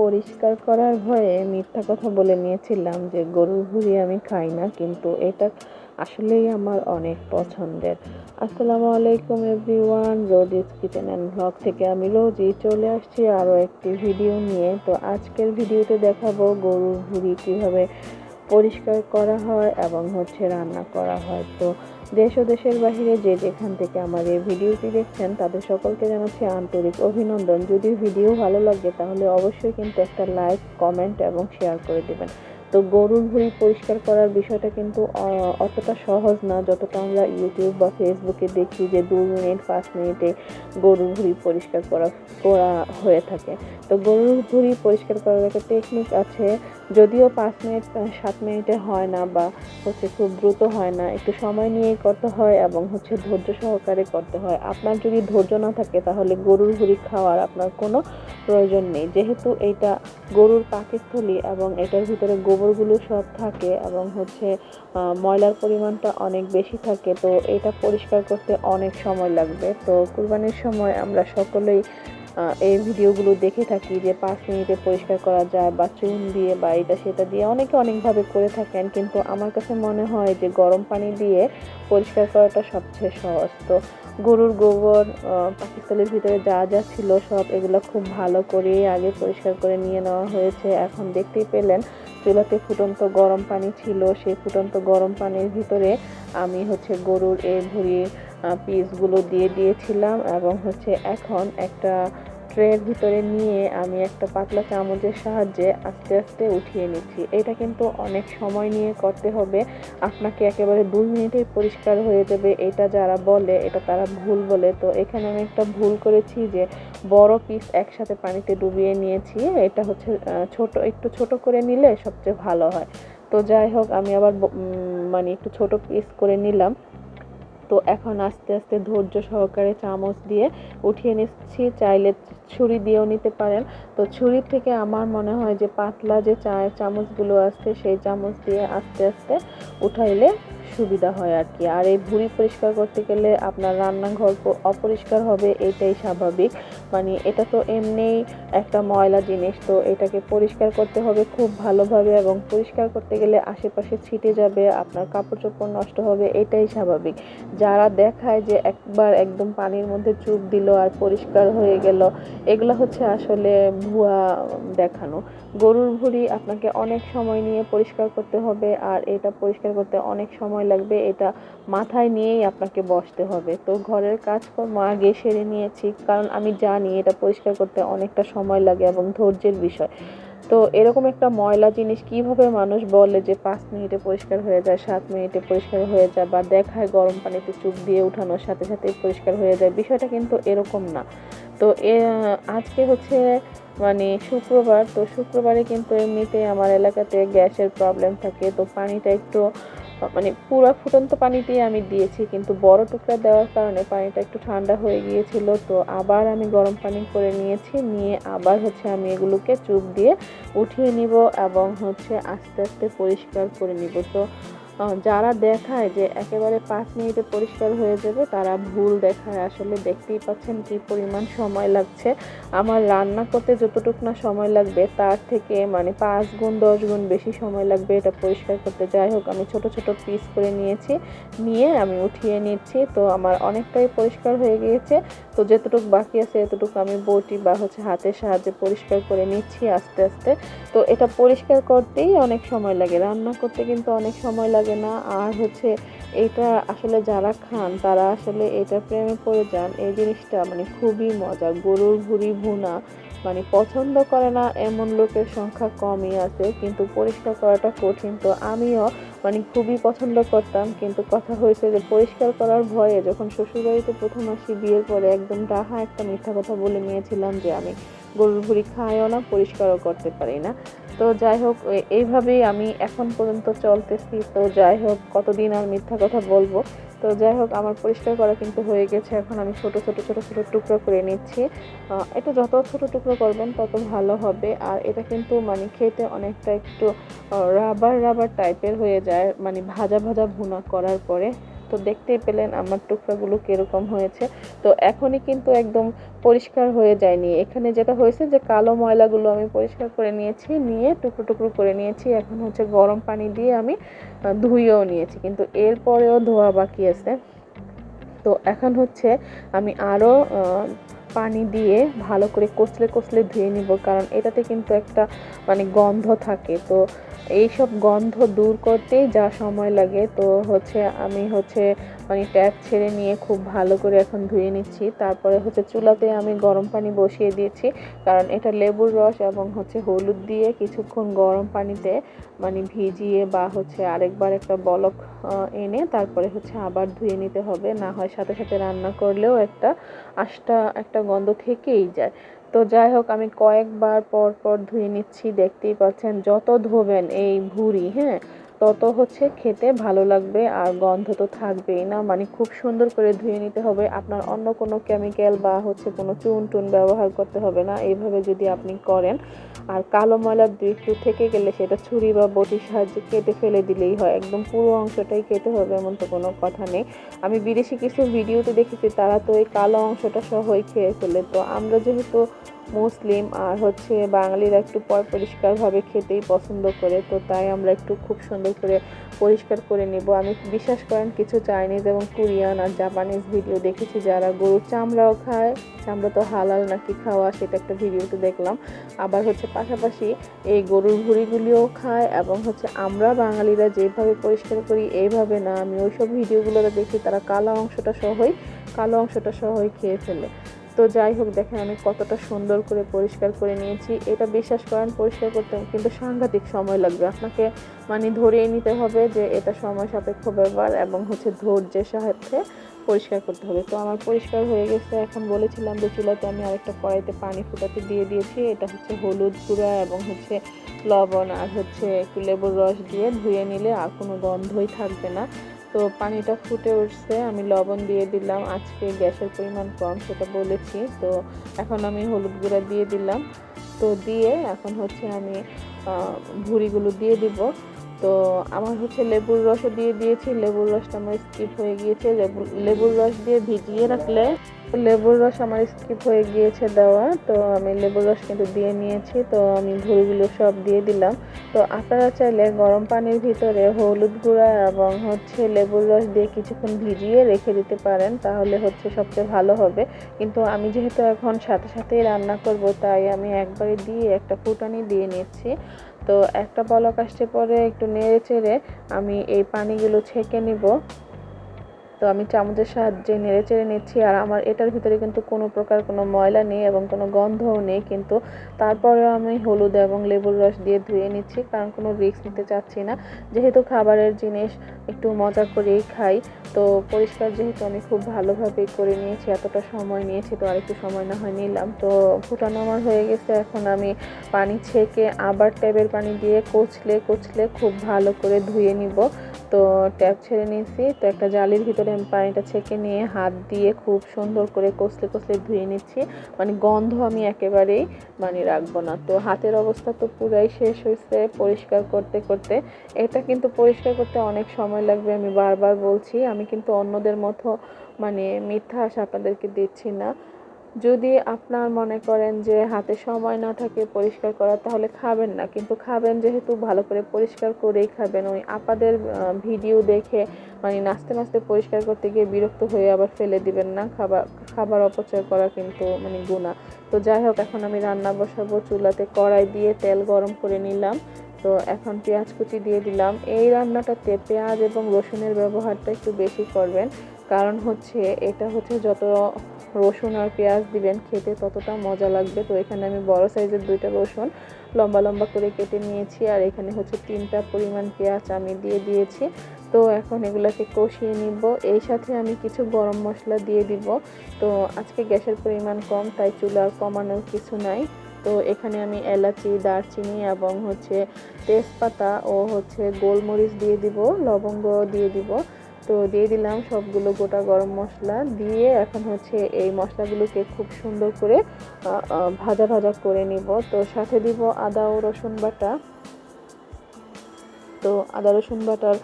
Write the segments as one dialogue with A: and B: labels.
A: পরিষ্কার করার ভয়ে মিথ্যা কথা বলে নিয়েছিলাম যে গরুর ভুঁড়ি আমি খাই না, কিন্তু এটা আসলেই আমার অনেক পছন্দের। আসসালামু আলাইকুম everyone, Rosie's kitchen and blog থেকে আমি রোজই চলে আসছি আরও একটি ভিডিও নিয়ে। তো আজকের ভিডিওতে দেখাবো গরুর ভুঁড়ি কীভাবে পরিষ্কার করা হয় এবং হচ্ছে রান্না করা হয়। তো দেশ ও দেশের বাহিরে যে যেখান থেকে আমার এই ভিডিওটি দেখছেন, তাদের সকলকে জানাচ্ছি আন্তরিক অভিনন্দন। যদি ভিডিও ভালো লাগে, তাহলে অবশ্যই কিন্তু একটা লাইক, কমেন্ট এবং শেয়ার করে দেবেন। তো গরুর ভুঁড়ি পরিষ্কার করার বিষয়টা কিন্তু অতটা সহজ না। যতটা আমরা ইউটিউব বা ফেসবুকে দেখি যে দু মিনিট, পাঁচ মিনিটে গরুর ভুঁড়ি পরিষ্কার করা করা হয়ে থাকে। তো গরুর ভুঁড়ি পরিষ্কার করার একটা টেকনিক আছে। যদিও পাঁচ মিনিট, সাত মিনিটে হয় না বা হচ্ছে খুব দ্রুত হয় না, একটু সময় নিয়েই করতে হয় এবং হচ্ছে ধৈর্য সহকারে করতে হয়। আপনার যদি ধৈর্য না থাকে, তাহলে গরুর ভুঁড়ি খাওয়ার আপনার কোনো প্রয়োজন নেই। যেহেতু এইটা গরুর পাকস্থলী এবং এটার ভিতরে গোবরগুলো সব থাকে এবং হচ্ছে ময়লার পরিমাণটা অনেক বেশি থাকে, তো এটা পরিষ্কার করতে অনেক সময় লাগবে। তো কুরবানির সময় আমরা সকলেই এই ভিডিওগুলো দেখে থাকি যে পাঁচ মিনিটে পরিষ্কার করা যায় বা চুন দিয়ে বা এটা সেটা দিয়ে অনেকে অনেকভাবে করে থাকেন, কিন্তু আমার কাছে মনে হয় যে গরম পানি দিয়ে পরিষ্কার করাটা সবচেয়ে সহজ। তো গরুর গোবর পাকিস্তানের ভিতরে যা যা ছিল সব এগুলো খুব ভালো করে আগে পরিষ্কার করে নিয়ে নেওয়া হয়েছে। এখন দেখতেই পেলেন চুলাতে ফুটন্ত গরম পানি ছিল, সেই ফুটন্ত গরম পানির ভিতরে আমি হচ্ছে গরুর এই ভুড়ি পিসগুলো দিয়ে দিয়েছিলাম এবং হচ্ছে এখন একটা ট্রের ভিতরে নিয়ে আমি একটা পাতলা চামচের সাহায্যে আস্তে আস্তে উঠিয়ে নিচ্ছি। এটা কিন্তু অনেক সময় নিয়ে করতে হবে। আপনাকে একেবারে দুই মিনিটেই পরিষ্কার হয়ে যাবে। এটা যারা বলে, এটা তারা ভুল বলে। তো এখানে আমি একটা ভুল করেছি যে, বড় পিস একসাথে পানিতে ডুবিয়ে নিয়েছি। এটা হচ্ছে ছোট, একটু ছোট করে নিলে সবচেয়ে ভালো হয়। তো যাই হোক, আমি আবার মানে একটু ছোট পিস করে নিলাম। তো এখন আস্তে আস্তে ধৈর্য সহকারে চামচ দিয়ে উঠিয়ে নিচ্ছি। চাইলে ছুরি দিয়েও নিতে পারেন। তো ছুরির থেকে আমার মনে হয় যে পাতলা যে চায়ের চামচগুলো আছে সেই চামচ দিয়ে আস্তে আস্তে উঠাইলে সুবিধা হয় আর কি। আর এই ভুঁড়ি পরিষ্কার করতে গেলে আপনার রান্নাঘর অপরিষ্কার হবে, এটাই স্বাভাবিক। মানে এটা তো এমনিই একটা ময়লা জিনিস, তো এটাকে পরিষ্কার করতে হবে খুব ভালোভাবে এবং পরিষ্কার করতে গেলে আশেপাশে ছিটে যাবে, আপনার কাপড় চোপড় নষ্ট হবে, এটাই স্বাভাবিক। যারা দেখায় যে একবার একদম পানির মধ্যে চুপ দিল আর পরিষ্কার হয়ে গেল এগুলো হচ্ছে আসলে ভুয়া দেখানো। গরুর ভুঁড়ি আপনাকে অনেক সময় নিয়ে পরিষ্কার করতে হবে আর এটা পরিষ্কার করতে অনেক সময় লাগবে, এটা মাথায় নিয়েই আপনাকে বসতে হবে। তো ঘরের কাজকর্ম আগে সেরে নিয়েছি, কারণ আমি জানি এটা পরিষ্কার করতে অনেকটা সময় লাগে এবং ধৈর্যের বিষয়। তো এরকম একটা ময়লা জিনিস কীভাবে মানুষ বলে যে পাঁচ মিনিটে পরিষ্কার হয়ে যায়, সাত মিনিটে পরিষ্কার হয়ে যায় বা দেখায় গরম পানিতে চুপ দিয়ে উঠানোর সাথে সাথে পরিষ্কার হয়ে যায়, বিষয়টা কিন্তু এরকম না। তো এ, আজকে হচ্ছে মানে শুক্রবার, তো শুক্রবারে কিন্তু এমনিতে আমার এলাকাতে গ্যাসের প্রবলেম থাকে, তো পানিটা একটু মানে পুরো ফুটন্ত পানি দিয়ে আমি দিয়েছি, কিন্তু বড় টুকরা দেওয়ার কারণে পানিটা একটু ঠান্ডা হয়ে গিয়েছিল। তো আবার আমি গরম পানি করে নিয়েছি, নিয়ে আবার হচ্ছে আমি এগুলোকে চুপ দিয়ে উঠিয়ে নিব এবং হচ্ছে আস্তে আস্তে পরিষ্কার করে নিব। তো যারা দেখায় যে একেবারে পাঁচ মিনিটে পরিষ্কার হয়ে যাবে, তারা ভুল দেখায়। আসলে দেখতেই পাচ্ছেন কি পরিমাণ সময় লাগছে। আমার রান্না করতে যতটুকু না সময় লাগবে, তার থেকে মানে পাঁচ গুণ, দশ গুণ বেশি সময় লাগবে এটা পরিষ্কার করতে। যাই হোক, আমি ছোট ছোট পিস করে নিয়েছি, নিয়ে আমি উঠিয়ে নিচ্ছি। তো আমার অনেকটাই পরিষ্কার হয়ে গিয়েছে। তো যেতটুকু বাকি আছে, এতটুকু আমি বটি বা হচ্ছে হাতের সাহায্যে পরিষ্কার করে নিচ্ছি আস্তে আস্তে। তো এটা পরিষ্কার করতেই অনেক সময় লাগে, রান্না করতে কিন্তু অনেক সময় লাগে না। আর হচ্ছে এটা আসলে যারা খান, তারা আসলে এটা প্রেমে পড়ে যান। এই জিনিসটা মানে খুবই মজা গরুর ভুড়ি ভুনা মানে পছন্দ করে না, এমন লোকের সংখ্যা কমই আছে। কিন্তু পরিষ্কার করাটা কঠিন। তো আমিও মানে খুবই পছন্দ করতাম, কিন্তু কথা হয়েছে যে পরিষ্কার করার ভয়ে যখন শ্বশুরবাড়িতে প্রথম আসি বিয়ের পরে একদম ডাহা একটা মিথ্যা কথা বলে নিয়েছিলাম যে আমি গরুর ভুড়ি খাইও না, পরিষ্কারও করতে পারি না। তো যাই হোক এইভাবেই আমি এখন পর্যন্ত চলতেছি। তো যাই হোক, কতদিন আর মিথ্যা কথা বলব? তো যাই হোক, আমার পরিষ্কার করা কিন্তু হয়ে গেছে। এখন আমি ছোট ছোট ছোট ছোট টুকরো করে নিচ্ছি। এটা যত ছোট টুকরো করবেন, তত ভালো হবে। আর এটা কিন্তু মানে খেতে অনেকটা একটু রাবার রাবার টাইপের হয়ে যায়। মানে ভাজা ভাজা ভুনা করার পরে। তো দেখতেই পেলেন আমার টুকরাগুলো কীরকম হয়েছে। তো এখনই কিন্তু একদম পরিষ্কার হয়ে যায়নি। এখানে যেটা হয়েছে যে কালো ময়লাগুলো আমি পরিষ্কার করে নিয়েছি, নিয়ে টুকরো টুকরো করে নিয়েছি। এখন হচ্ছে গরম পানি দিয়ে আমি ধুইয়েও নিয়েছি। কিন্তু এরপরেও ধোয়া বাকি আছে। তো এখন হচ্ছে আমি আরও পানি দিয়ে ভালো করে কষলে কষলে ধুয়ে নিব, কারণ এটাতে কিন্তু একটা মানে গন্ধ থাকে। তো এইসব গন্ধ দূর করতেই যা সময় লাগে, তো হচ্ছে আমি হচ্ছে মানে ট্যাপ ছেড়ে নিয়ে খুব ভালো করে এখন ধুয়ে নিচ্ছি। তারপরে হচ্ছে চুলাতে আমি গরম পানি বসিয়ে দিয়েছি। কারণ এটা লেবুর রস এবং হচ্ছে হলুদ দিয়ে কিছুক্ষণ গরম পানিতে মানে ভিজিয়ে বা হচ্ছে আরেকবার একটা বলক এনে তারপরে হচ্ছে আবার ধুয়ে নিতে হবে। না হয় সাথে সাথে রান্না করলেও একটা আশটা একটা গন্ধ থেকেই যায়। তো যাই হোক, আমি কয়েকবার পর পর ধুয়ে নিচ্ছি। দেখতেই পাচ্ছেন যত ধোবেন এই ভুঁড়ি হ্যাঁ? তত হচ্ছে খেতে ভালো লাগবে আর গন্ধ তো থাকবেই না। মানে খুব সুন্দর করে ধুয়ে নিতে হবে। আপনার অন্য কোনো কেমিক্যাল বা হচ্ছে কোনো চুন টুন ব্যবহার করতে হবে না। এইভাবে যদি আপনি করেন, আর কালো ময়লা একটু থেকে গেলে সেটা ছুরি বা বটির সাহায্যে কেটে ফেলে দিলেই হয়। একদম পুরো অংশটাই কেটে হবে এমন তো কোনো কথা নেই। আমি বিদেশি কিছু ভিডিওতে দেখেছি, তারা তো এই কালো অংশটা সহই খেয়ে ফেলে। তো আমরা যেহেতু মুসলিম আর হচ্ছে বাঙালিরা একটু পর পরিষ্কারভাবে খেতেই পছন্দ করে, তো তাই আমরা একটু খুব সুন্দর করে পরিষ্কার করে নেব। আমি বিশ্বাস করেন কিছু চাইনিজ এবং কোরিয়ান আর জাপানিজ ভিডিও দেখেছি যারা গরুর চামড়াও খায়, চামড়া তো হালাল নাকি খাওয়া সেটা একটা ভিডিওতে দেখলাম। আবার হচ্ছে পাশাপাশি এই গরুর ভুড়িগুলিও খায় এবং হচ্ছে আমরা বাঙালিরা যেভাবে পরিষ্কার করি এইভাবে না, আমি ওইসব ভিডিওগুলোতে দেখি তারা কালো অংশটা সহই, কালো অংশটা সহই খেয়ে ফেলে। তো যাই হোক, দেখেন আমি কতটা সুন্দর করে পরিষ্কার করে নিয়েছি। এটা বিশ্বাস করেন, পরিষ্কার করতে কিন্তু সাংঘাতিক সময় লাগবে। আপনাকে মানে ধরিয়ে নিতে হবে যে এটা সময় সাপেক্ষ ব্যাপার এবং হচ্ছে ধৈর্যের সাহায্যে পরিষ্কার করতে হবে। তো আমার পরিষ্কার হয়ে গেছে। এখন বলেছিলাম যে চুলাতে আমি আরেকটা কড়াইতে পানি ফুটাতে দিয়ে দিয়েছি। এটা হচ্ছে হলুদ গুঁড়া এবং হচ্ছে লবণ আর হচ্ছে একটু লেবুর রস দিয়ে ধুয়ে নিলে আর কোনো গন্ধই থাকবে না। তো পানিটা ফুটে উঠছে, আমি লবণ দিয়ে দিলাম, আজকে গ্যাসের পরিমাণ কম সেটা বলেছি, তো এখন আমি হলুদ গুঁড়া দিয়ে দিলাম, তো দিয়ে এখন হচ্ছে আমি ভুড়িগুলো দিয়ে দিব তো আমার হচ্ছে লেবুর রসও দিয়ে দিয়েছি। লেবুর রসটা আমার স্কিপ হয়ে গিয়েছে। লেবু, লেবুর রস দিয়ে ভিজিয়ে রাখলে লেবুর রস আমার স্কিপ হয়ে গিয়েছে দেওয়া। তো আমি লেবুর রস কিন্তু দিয়ে নিয়েছি। তো আমি ভুলগুলো সব দিয়ে দিলাম। তো আপনারা চাইলে গরম পানির ভিতরে হলুদ গুঁড়া এবং হচ্ছে লেবুর রস দিয়ে কিছুক্ষণ ভিজিয়ে রেখে দিতে পারেন। তাহলে হচ্ছে সবচেয়ে ভালো হবে। কিন্তু আমি যেহেতু এখন সাথে সাথেই রান্না করব, তাই আমি একবারে দিয়ে একটা ফুটানি দিয়ে নিচ্ছি। তো একটা বলক আসতে পরে একটু নেড়ে চেড়ে আমি এই পানিগুলো ছেঁকে নিব। তো আমি চামচের সাহায্যে নেড়ে চেড়ে নিচ্ছি আর আমার এটার ভিতরে কিন্তু কোনো প্রকার কোনো ময়লা নেই এবং কোনো গন্ধও নেই, কিন্তু তারপরেও আমি হলুদ এবং লেবুর রস দিয়ে ধুয়ে নিচ্ছি, কারণ কোনো রিস্ক নিতে চাচ্ছি না। যেহেতু খাবারের জিনিস একটু মজা করেই খাই, তো পরিষ্কার যেহেতু আমি খুব ভালোভাবে করে নিয়েছি, এতটা সময় নিয়েছি, তো আরেকটু সময় না হয় নিলাম। তো ফুটানো আমার হয়ে গেছে, এখন আমি পানি ছেঁকে আবার ট্যাবের পানি দিয়ে কচলে কচলে খুব ভালো করে ধুয়ে নিব। তো ট্যাপ ছেড়ে নিয়েছি। তো একটা জালির ভিতরে আমি পানিটা ছেঁকে নিয়ে হাত দিয়ে খুব সুন্দর করে কষলে কষলে ধুয়ে নিচ্ছি। মানে গন্ধ আমি একেবারেই মানে রাখব না। তো হাতের অবস্থা তো পুরাই শেষ হয়েছে পরিষ্কার করতে করতে। এটা কিন্তু পরিষ্কার করতে অনেক সময় লাগবে, আমি বারবার বলছি। আমি কিন্তু অন্যদের মতো মানে মিথ্যা আশা আপনাদেরকে দিচ্ছি না। যদি আপনার মনে করেন যে হাতে সময় না থাকে পরিষ্কার করা তাহলে খাবেন না। কিন্তু খাবেন যেহেতু, ভালো করে পরিষ্কার করেই খাবেন। ওই আপাদের ভিডিও দেখে মানে নাচতে নাচতে পরিষ্কার করতে গিয়ে বিরক্ত হয়ে আবার ফেলে দিবেন না। খাবার খাবার অপচয় করা কিন্তু মানে গুণা তো যাই হোক, এখন আমি রান্না বসাবো। চুলাতে কড়াই দিয়ে তেল গরম করে নিলাম। তো এখন পেঁয়াজ কুচি দিয়ে দিলাম। এই রান্নাটাতে পেঁয়াজ এবং রসুনের ব্যবহারটা একটু বেশি করবেন। কারণ হচ্ছে, এটা হচ্ছে যত রসুন আর পেঁয়াজ দিবেন খেতে, ততটা মজা লাগবে। তো এখানে আমি বড় সাইজের দুইটা রসুন লম্বা লম্বা করে কেটে নিয়েছি, আর এখানে হচ্ছে তিনটা পরিমাণ পেঁয়াজ আমি দিয়ে দিয়েছি। তো এখন এগুলাকে কষিয়ে নিব। এই সাথে আমি কিছু গরম মশলা দিয়ে দিব। তো আজকে গ্যাসের পরিমাণ কম, তাই চুলা কমানোর কিছু নাই। তো এখানে আমি এলাচি, দারচিনি এবং হচ্ছে তেজপাতা ও হচ্ছে গোলমরিচ দিয়ে দিব লবঙ্গ দিয়ে দিব। তো দিয়ে দিলাম সবগুলো গোটা গরম মশলা দিয়ে এখন হচ্ছে এই মশলাগুলোকে খুব সুন্দর করে ভাজা ভাজা করে নিব। তো সাথে দিব আদা ও রসুন বাটা। তো আদা রসুন বাটার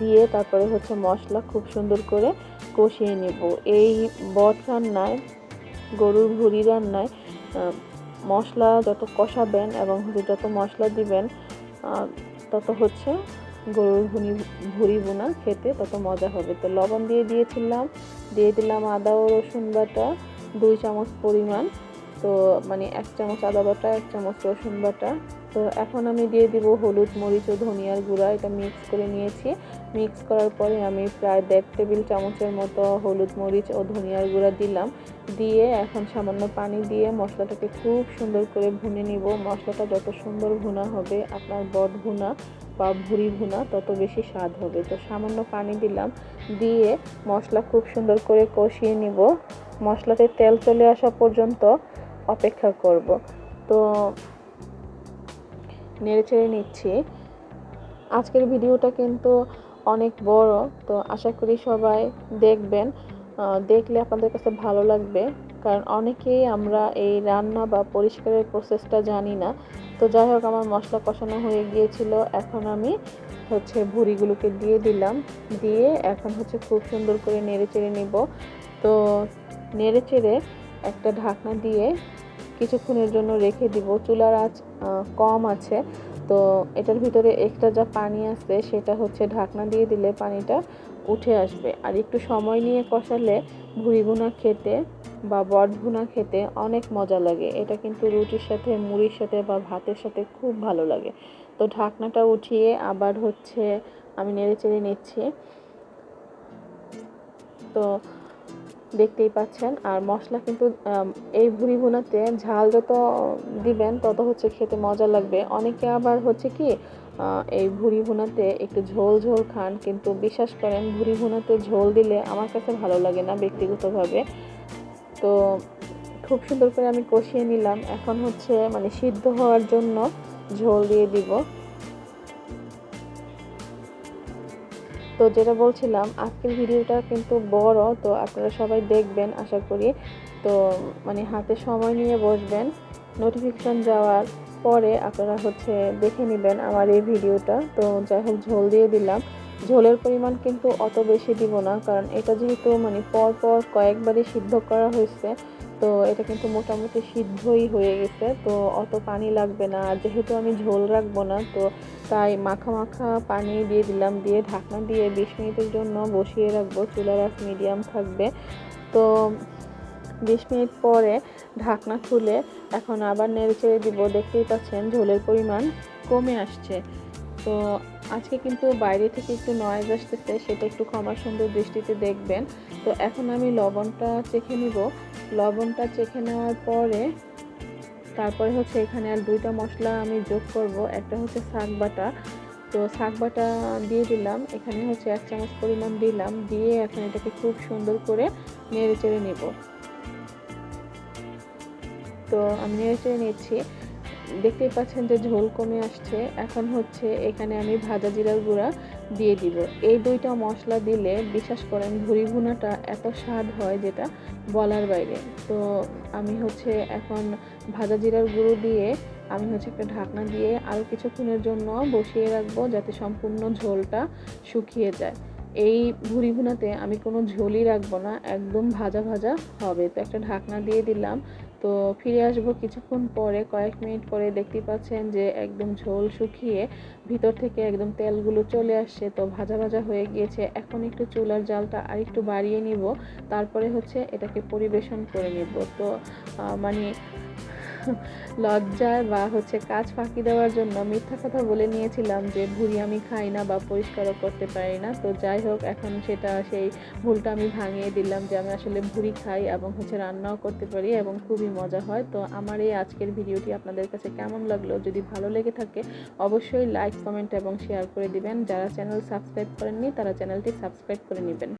A: দিয়ে তারপরে হচ্ছে মশলা খুব সুন্দর করে কষিয়ে নিব। এই বট রান্নায়, গরুর ভুড়ি রান্নায় মশলা যত কষাবেন এবং যত মশলা দিবেন তত হচ্ছে গরুর ভুনি ভুড়ি বোনা খেতে তত মজা হবে। তো লবণ দিয়ে দিয়েছিলাম, দিয়ে দিলাম আদা ও রসুন বাটা, দুই চামচ পরিমাণ। তো মানে এক চামচ আদা বাটা, এক চামচ রসুন বাটা। তো এখন আমি দিয়ে দিব হলুদ মরিচ ও ধনিয়ার গুঁড়া, এটা মিক্স করে নিয়েছি। মিক্স করার পরে আমি প্রায় দেড় টেবিল চামচের মতো হলুদ মরিচ ও ধনিয়ার গুঁড়া দিলাম। দিয়ে এখন সামান্য পানি দিয়ে মশলাটাকে খুব সুন্দর করে ভুনে নিব। মশলাটা যত সুন্দর ভুনা হবে, আপনার বট ভুনা বা ভুড়ি ভুনা, তত বেশি স্বাদ হবে। তো সামান্য পানি দিলাম, দিয়ে মশলা খুব সুন্দর করে কষিয়ে নিব। মশলাতে তেল চলে আসা পর্যন্ত অপেক্ষা করব। তো নেড়েচেড়ে নিচ্ছি। আজকের ভিডিওটা কিন্তু অনেক বড়, তো আশা করি সবাই দেখবেন। দেখলে আপনাদের কাছে ভালো লাগবে, কারণ অনেকেই আমরা এই রান্না বা পরিষ্কারের প্রসেসটা জানি না। তো যাই হোক আমার মশলা কষানো হয়ে গিয়েছিল। এখন আমি হচ্ছে ভুড়িগুলোকে দিয়ে দিলাম। দিয়ে এখন হচ্ছে খুব সুন্দর করে নেড়ে চেড়ে নিব। তো নেড়ে চেড়ে একটা ঢাকনা দিয়ে কিছুক্ষণের জন্য রেখে দিব। চুলার আহ, কম আছে। তো এটার ভিতরে এক্সট্রা যা পানি আছে সেটা হচ্ছে ঢাকনা দিয়ে দিলে পানিটা উঠে আসবে। আর একটু সময় নিয়ে কষালে ভুড়ি ভুনা খেতে বা বট ভুনা খেতে অনেক মজা লাগে। এটা কিন্তু রুটির সাথে, মুড়ির সাথে বা ভাতের সাথে খুব ভালো লাগে। তো ঢাকনাটা উঠিয়ে আবার হচ্ছে আমি নেড়ে চেড়ে নিচ্ছি। তো দেখতেই পাচ্ছেন। আর মশলা কিন্তু এই ভুড়ি ভুনাতে ঝাল যত দিবেন তত হচ্ছে খেতে মজা লাগবে। অনেকে আবার হচ্ছে কি এই ভুড়ি ভুনাতে একটু ঝোল ঝোল খান, কিন্তু বিশ্বাস করেন, ভুড়ি ভুনাতে ঝোল দিলে আমার কাছে ভালো লাগে না ব্যক্তিগতভাবে। তো খুব সুন্দর করে আমি কষিয়ে নিলাম। এখন হচ্ছে মানে সিদ্ধ হওয়ার জন্য ঝোল দিয়ে দিব। তো যেটা বলছিলাম, আজকের ভিডিওটা কিন্তু বড়, তো আপনারা সবাই দেখবেন, আশা করি। তো মানে হাতে সময় নিয়ে বসবেন নোটিফিকেশন যাওয়ার পরে আপনারা হচ্ছে দেখে নেবেন আমার এই ভিডিওটা। তো যাই হোক, ঝোল দিয়ে দিলাম। ঝোলের পরিমাণ কিন্তু অত বেশি দিব না, কারণ এটা যেহেতু মানে পর পর কয়েকবারই সিদ্ধ করা হয়েছে, তো এটা কিন্তু মোটামুটি সিদ্ধই হয়ে গেছে। তো অত পানি লাগবে না, আর যেহেতু আমি ঝোল রাখব না, তো তাই মাখা মাখা পানি দিয়ে দিলাম, দিয়ে ঢাকনা দিয়ে বিশ মিনিটের জন্য বসিয়ে রাখব। চুলার আঁচ মিডিয়াম থাকবে। তো বিশ মিনিট পরে ঢাকনা খুলে এখন আবার নেড়ে চেড়ে দিব। দেখতেই পাচ্ছেন ঝোলের পরিমাণ কমে আসছে। তো আজকে কিন্তু বাইরে থেকে একটু নয়েজ আসতেছে, সেটা একটু ক্ষমা সুন্দর দৃষ্টিতে দেখবেন। তো এখন আমি লবণটা চেখে নিব। লবণটা চেখে নেওয়ার পরে তারপরে হচ্ছে এখানে আর দুইটা মশলা আমি যোগ করব। একটা হচ্ছে শাক বাটা। তো শাক বাটা দিয়ে দিলাম। এখানে হচ্ছে এক চামচ পরিমাণ দিলাম। দিয়ে এখন এটাকে খুব সুন্দর করে নেড়ে চেড়ে নেব। তো আমি নেড়ে নিচ্ছি দেখতেই পাচ্ছেন যে ঝোল কমে আসছে। এখন হচ্ছে এখানে আমি ভাজা জিরার গুঁড়া দিয়ে দিব। এই দুইটা মশলা দিলে, বিশ্বাস করেন ভুড়ি ভুনাটা এত স্বাদ হয় যেটা বলার বাইরে। তো আমি হচ্ছে এখন ভাজা জিরার গুঁড়ো দিয়ে আমি হচ্ছে একটা ঢাকনা দিয়ে আরও কিছুক্ষণের জন্য বসিয়ে রাখব যাতে সম্পূর্ণ ঝোলটা শুকিয়ে যায়। এই ভুড়ি ভুনাতে আমি কোনো ঝোলই রাখব না, একদম ভাজা ভাজা হবে। তো একটা ঢাকনা দিয়ে দিলাম। তো ফিরে আসব কিছুক্ষণ পরে, কয়েক মিনিট পরে দেখতে পাচ্ছেন যে একদম ঝোল শুকিয়ে ভিতর থেকে একদম তেলগুলো চলে আসছে। তো ভাজা ভাজা হয়ে গিয়েছে। এখন একটু চুলার জালটা আর একটু বাড়িয়ে নিব। তারপরে হচ্ছে এটাকে পরিবেশন করে নিব। তো মানে লজ্জায় বা হচ্ছে কাজ ফাঁকি দেওয়ার জন্য মিথ্যা কথা বলে নিয়েছিলাম যে ভুড়ি আমি খাই না বা পরিষ্কারও করতে পারি না। তো যাই হোক, এখন সেটা সেই ভুলটা আমি ভাঙিয়ে দিলাম যে আমি আসলে ভুড়ি খাই এবং হচ্ছে রান্নাও করতে পারি এবং খুবই মজা হয়। তো আমার এই আজকের ভিডিওটি আপনাদের কাছে কেমন লাগল? যদি ভালো লেগে থাকে, অবশ্যই লাইক, কমেন্ট এবং শেয়ার করে দিবেন। যারা চ্যানেল সাবস্ক্রাইব করেননি, তারা চ্যানেলটি সাবস্ক্রাইব করে নেবেন।